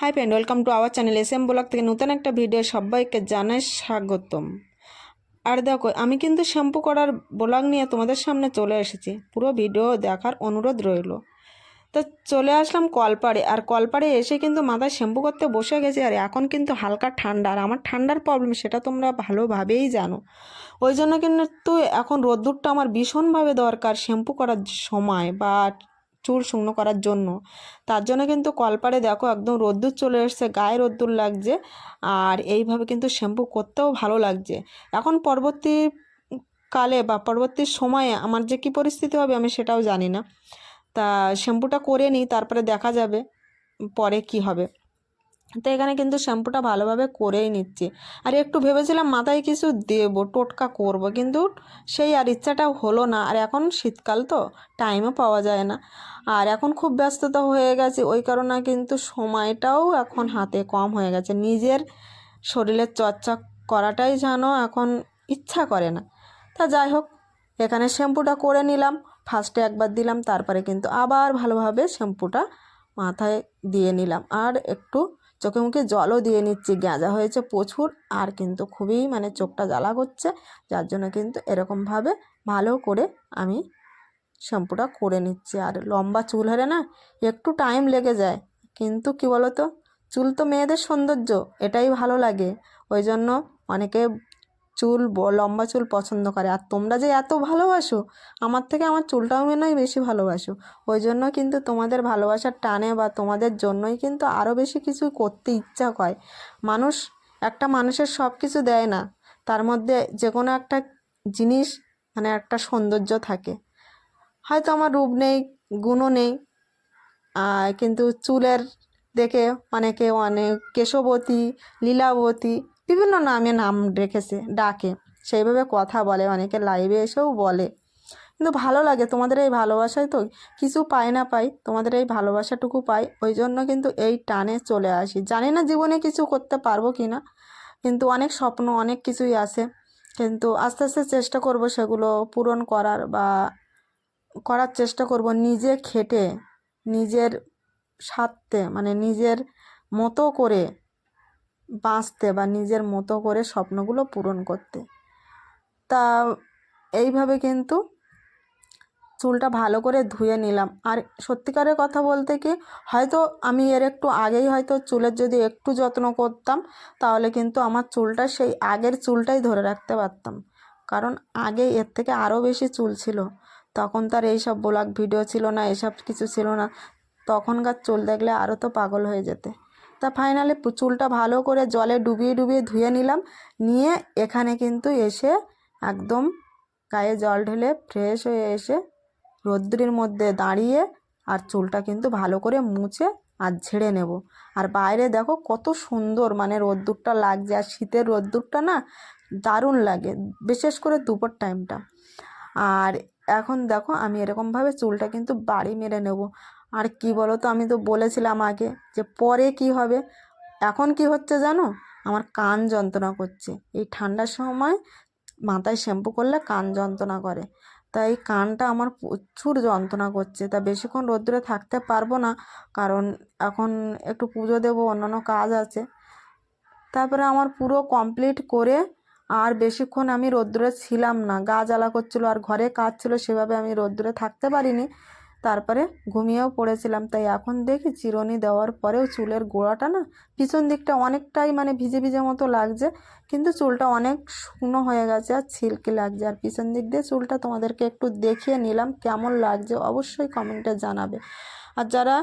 Hi friend welcome to our channel S M blog থেকে নতুন একটা ভিডিও সবাইকে জানাই স্বাগতম। আর দেখো, আমি কিন্তু শ্যাম্পু করার ব্লগ নিয়ে তোমাদের সামনে চলে এসেছি। পুরো ভিডিও দেখার অনুরোধ রইল। তো চলে আসলাম কলপাড়ে, আর কলপাড়ে এসে কিন্তু মাথায় শ্যাম্পু করতে বসে গেছি, আর এখন কিন্তু হালকা ঠান্ডা। আর আমার ঠান্ডার প্রবলেম সেটা তোমরা ভালোভাবেই জানো। ওই জন্য কিন্তু এখন রোদ্দুরটা আমার ভীষণভাবে দরকার শ্যাম্পু করার সময়, বা চুল শুকনো করার জন্য। তার জন্য কিন্তু কলপারে দেখো একদম রোদ্দুর চলে এসছে, গায়ে রোদ্দুর লাগছে আর এইভাবে কিন্তু শ্যাম্পু করতেও ভালো লাগছে। এখন পরবর্তী কালে বা পরবর্তী সময়ে আমার যে কী পরিস্থিতি হবে আমি সেটাও জানি না। তা শ্যাম্পুটা করে নিই, তারপরে দেখা যাবে, পরে কি হবে। তো এখানে কিন্তু শ্যাম্পুটা ভালোভাবে করেই নিচ্ছি। আর একটু ভেবেছিলাম মাথায় কিছু দেবো, টোটকা করব, কিন্তু সেই আর ইচ্ছাটা হলো না। আর এখন শীতকাল তো টাইমও পাওয়া যায় না। আর এখন খুব ব্যস্ততা হয়ে গেছে, ওই কারণে কিন্তু সময়টাও এখন হাতে কম হয়ে গেছে। নিজের শরীরের চর্চা করাটাই যেন এখন ইচ্ছা করে না। তা যাই হোক, এখানে শ্যাম্পুটা করে নিলাম ফার্স্টে একবার দিলাম, তারপরে কিন্তু আবার ভালোভাবে শ্যাম্পুটা মাথায় দিয়ে নিলাম। আর একটু চোখে মুখে জলও দিয়ে নিচ্ছি গাঁজা হয়েছে প্রচুর, আর কিন্তু খুবই মানে চোখটা জ্বালা করছে, যার জন্য কিন্তু এরকমভাবে ভালো করে আমি শ্যাম্পুটা করে নিচ্ছি। আর লম্বা চুল হলে না একটু টাইম লেগে যায়, কিন্তু কি বলতো? চুল তো মেয়েদের সৌন্দর্য, এটাই ভালো লাগে। ওই জন্য অনেকে চুল লম্বা চুল পছন্দ করে। আর তোমরা যে এত ভালোবাসো, আমার থেকে আমার চুলটাও মনে হয় বেশি ভালোবাসো। ওই জন্য কিন্তু তোমাদের ভালোবাসার টানে বা তোমাদের জন্যই কিন্তু আরও বেশি কিছু করতে ইচ্ছা হয় মানুষ একটা মানুষের সব কিছু দেয় না। তার মধ্যে যে কোনো একটা জিনিস মানে একটা সৌন্দর্য থাকে। হয়তো আমার রূপ নেই, গুণও নেই কিন্তু চুলের দেখে অনেকে অনেক কেশবতী, লীলাবতী বিভিন্ন নামে নাম রেখেছে, ডাকে। সেইভাবে কথা বলে, অনেকে লাইভে এসেও বলে। কিন্তু ভালো লাগে, তোমাদের এই ভালোবাসায় তো কিছু পাই না পাই, তোমাদের এই ভালোবাসাটুকু পাই। ওই জন্য কিন্তু এই টানে চলে আসি। জানি না জীবনে কিছু করতে পারব কি না, কিন্তু অনেক স্বপ্ন, অনেক কিছুই আছে। কিন্তু আস্তে আস্তে চেষ্টা করব সেগুলো পূরণ করার বা করার চেষ্টা করব নিজে খেটে, নিজের স্বার্থে মানে নিজের মতো করে বাঁচতে বা নিজের মতো করে স্বপ্নগুলো পূরণ করতে। তা এইভাবে কিন্তু চুলটা ভালো করে ধুয়ে নিলাম। আর সত্যিকারের কথা বলতে কি, হয়তো আমি এর একটু আগেই হয়তো চুলের যদি একটু যত্ন করতাম, তাহলে কিন্তু আমার চুলটা সেই আগের চুলটাই ধরে রাখতে পারতাম। কারণ আগে এর থেকে আরও বেশি চুল ছিল। তখন তার এইসব ব্লগ ভিডিও ছিল না, এসব কিছু ছিল না। তখনকার চুল দেখলে আরও তো পাগল হয়ে যেতে। তা ফাইনালে চুলটা ভালো করে জলে ডুবিয়ে ডুবিয়ে ধুয়ে নিলাম। নিয়ে এখানে কিন্তু এসে একদম গায়ে জল ঢেলে ফ্রেশ হয়ে এসে রোদ্দুরের মধ্যে দাঁড়িয়ে আর চুলটা কিন্তু ভালো করে মুছে আর ঝেড়ে নেব। আর বাইরে দেখো কত সুন্দর মানে রোদ্দুরটা লাগছে। আর শীতের রোদ্দুরটা না দারুণ লাগে, বিশেষ করে দুপুর টাইমটা আর এখন দেখো আমি এরকমভাবে চুলটা কিন্তু বাড়ি মেরে নেব। আর কি বলো তো আমি তো বলেছিলাম আগে যে পরে কি হবে? এখন কি হচ্ছে জানো? আমার কান যন্ত্রণা করছে। এই ঠান্ডার সময় মাথায় শ্যাম্পু করলে কান যন্ত্রণা করে। তাই কানটা আমার প্রচুর যন্ত্রণা করছে। তা বেশিক্ষণ রোদ্দুরে থাকতে পারব না, কারণ এখন একটু পুজো দেবো, অন্যান্য কাজ আছে। তারপরে আমার পুরো কমপ্লিট করে আর বেশিক্ষণ আমি রোদ্দুরে ছিলাম না। গা জ্বালা করছিল আর ঘরে কাজ ছিল, সেভাবে আমি রোদ্দুরে থাকতে পারিনি। তারপরে ঘুমিয়েও পড়েছিলাম। তাই এখন দেখি চিরুনি দেওয়ার পরেও চুলের গোড়াটা না পিছন দিকটা অনেকটাই মানে ভিজে ভিজে মতো লাগছে, কিন্তু চুলটা অনেক শুকনো হয়ে গেছে আর ছিলকি লাগছে। আর পিছন দিক দিয়ে চুলটা তোমাদেরকে একটু দেখিয়ে নিলাম কেমন লাগছে, অবশ্যই কমেন্টে জানাবে। আর যারা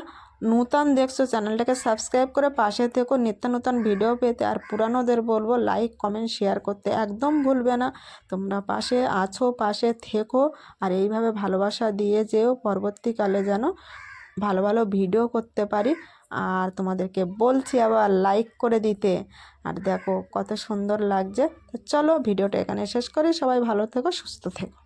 নূতন দেখছ, চ্যানেলটাকে সাবস্ক্রাইব করে পাশে থেকো। নিত্য নতুন ভিডিও পেতে আর পুরানোদের বলব, লাইক, কমেন্ট, শেয়ার করতে একদম ভুলবে না। তোমরা পাশে আছো, পাশে থেকো আর এইভাবে ভালোবাসা দিয়ে যেও, পরবর্তীকালে যেন ভালো ভালো ভিডিও করতে পারি। আর তোমাদেরকে বলছি আবার লাইক করে দিতে। আর দেখো কত সুন্দর লাগছে। তো চলো ভিডিওটা এখানে শেষ করি। সবাই ভালো থেকো, সুস্থ থেকো।